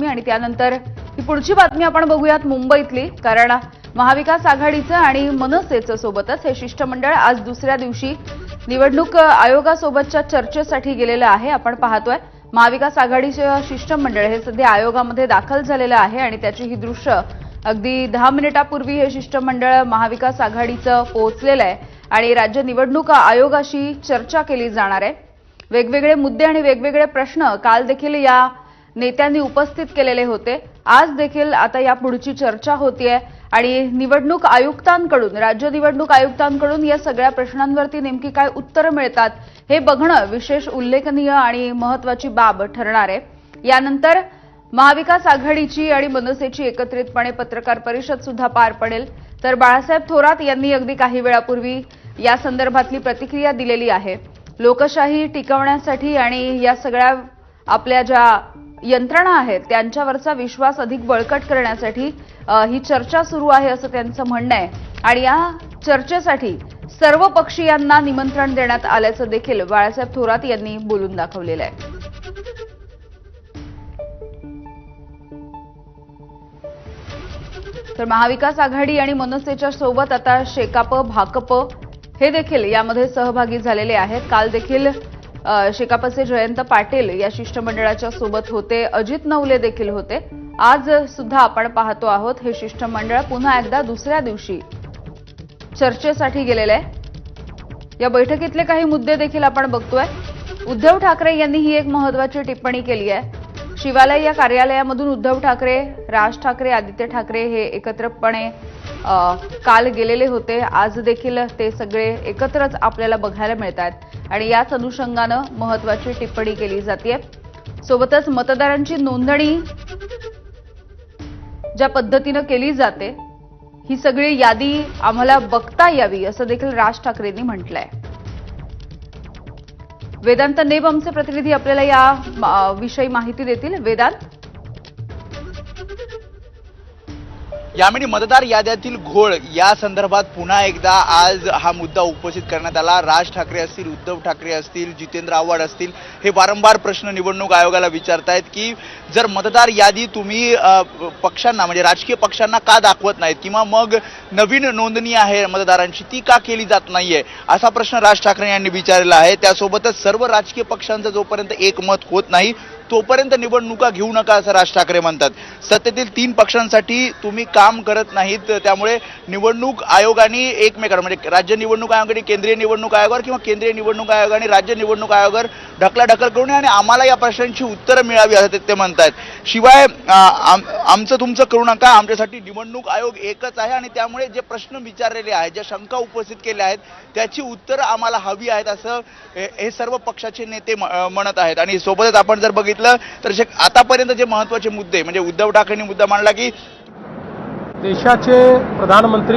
बातमी आणि त्यानंतर ही पुढची बातमी आपण बघूयात मुंबईतली. कारण महाविकास आघाडीचं आणि मनसेचं सोबतच हे शिष्टमंडळ आज दुसऱ्या दिवशी निवडणूक आयोगासोबतच्या चर्चेसाठी गेलेलं आहे. आपण पाहतोय महाविकास आघाडीचं शिष्टमंडळ हे सध्या आयोगामध्ये दाखल झालेलं आहे आणि त्याची ही दृश्य अगदी दहा मिनिटापूर्वी हे शिष्टमंडळ महाविकास आघाडीचं पोहोचलेलं आहे आणि राज्य निवडणूक आयोगाशी चर्चा केली जाणार आहे. वेगवेगळे मुद्दे आणि वेगवेगळे प्रश्न काल देखील या नेत्यांनी उपस्थित केलेले होते. आज देखील आता या पुढची चर्चा होतीये. आणि निवडणूक आयुक्तांकडून राज्य निवडणूक आयुक्तांकडून या सगळ्या प्रश्नांवरती नेमकी काय उत्तरं मिळतात हे बघणं विशेष उल्लेखनीय आणि महत्वाची बाब ठरणार. आहे यानंतर महाविकास आघाडीची आणि मनसेची एकत्रितपणे पत्रकार परिषद सुद्धा पार पडेल. तर बाळासाहेब थोरात यांनी अगदी काही वेळापूर्वी या संदर्भातली प्रतिक्रिया दिलेली आहे. लोकशाही टिकवण्यासाठी आणि या सगळ्या आपल्या ज्या यंत्रणा आहेत त्यांच्यावरचा विश्वास अधिक बळकट करण्यासाठी ही चर्चा सुरू आहे असं त्यांचं म्हणणं आहे. आणि या चर्चेसाठी सर्व पक्षीयांना निमंत्रण देण्यात आल्याचं देखील बाळासाहेब थोरात यांनी बोलून दाखवलेलं आहे. तर महाविकास आघाडी आणि मनसेच्या सोबत आता शेकाप भाकप हे देखील यामध्ये सहभागी झालेले आहेत. काल देखील शेकापचे जयंत पाटील या शिष्टमंडळाच्या सोबत होते. अजित नवले देखील होते. आज सुद्धा आपण पाहतो आहोत हे शिष्टमंडळ पुन्हा एकदा दुसऱ्या दिवशी चर्चेसाठी गेलेलं आहे. या बैठकीतले काही मुद्दे देखील आपण बघतोय. उद्धव ठाकरे यांनी ही एक महत्वाची टिप्पणी केली आहे. शिवालय या कार्यालयामधून उद्धव ठाकरे राज ठाकरे आदित्य ठाकरे हे एकत्रपणे काल गेलेले होते. आज देखील ते सगळे एकत्रच आपल्याला बघायला मिळत आहेत आणि याच अनुषंगानं महत्वाची टिप्पणी केली जाते सोबतच मतदारांची नोंदणी ज्या पद्धतीनं केली जाते ही सगळी यादी आम्हाला बघता यावी असं देखील राज ठाकरेंनी म्हटलंय. वेदांत नेब आमचे प्रतिनिधी आपल्याला या विषयी माहिती देतील. वेदांत? यावेळी मतदार याद्यातील घोळ. या संदर्भात पुन्हा एकदा आज हा मुद्दा उपस्थित करण्यात आला. राज ठाकरे असतील उद्धव ठाकरे असतील जितेंद्र आव्हाड असतील हे वारंवार प्रश्न निवडणूक आयोगाला विचारतायत की जर मतदार यादी तुम्ही पक्षांना म्हणजे राजकीय पक्षांना का दाखवत नाहीत? किंवा मग नवीन नोंदणी आहे मतदारांची ती का केली जात नाहीये? असा प्रश्न राज ठाकरे यांनी विचारलेला आहे. त्यासोबतच सर्व राजकीय पक्षांचं जोपर्यंत एकमत होत नाही तोपर्यंत निवडणुका घेऊ नका असं राज ठाकरे म्हणतात. सत्तेतील तीन पक्षांसाठी तुम्ही काम करत नाहीत त्यामुळे निवडणूक आयोगाने एकमेकांना म्हणजे राज्य निवडणूक आयोगाने केंद्रीय निवडणूक आयोगावर किंवा केंद्रीय निवडणूक आयोगाने राज्य निवडणूक आयोगावर ढकलाढकल ढकल नये आणि आम्हाला या प्रश्नांची उत्तरं मिळावी असं ते- म्हणतायत. शिवाय आमचं तुमचं करू नका. आमच्यासाठी निवडणूक आयोग एकच आहे आणि त्यामुळे जे प्रश्न विचारलेले आहेत ज्या शंका उपस्थित केल्या आहेत त्याची उत्तरं आम्हाला हवी आहेत असं हे सर्व पक्षाचे नेते म्हणत आहेत. आणि सोबतच आपण जर बघितलं तर आतापर्यंत जे महत्त्वाचे मुद्दे म्हणजे उद्धव ठाकरेंनी मुद्दा मांडला की देशाचे प्रधानमंत्री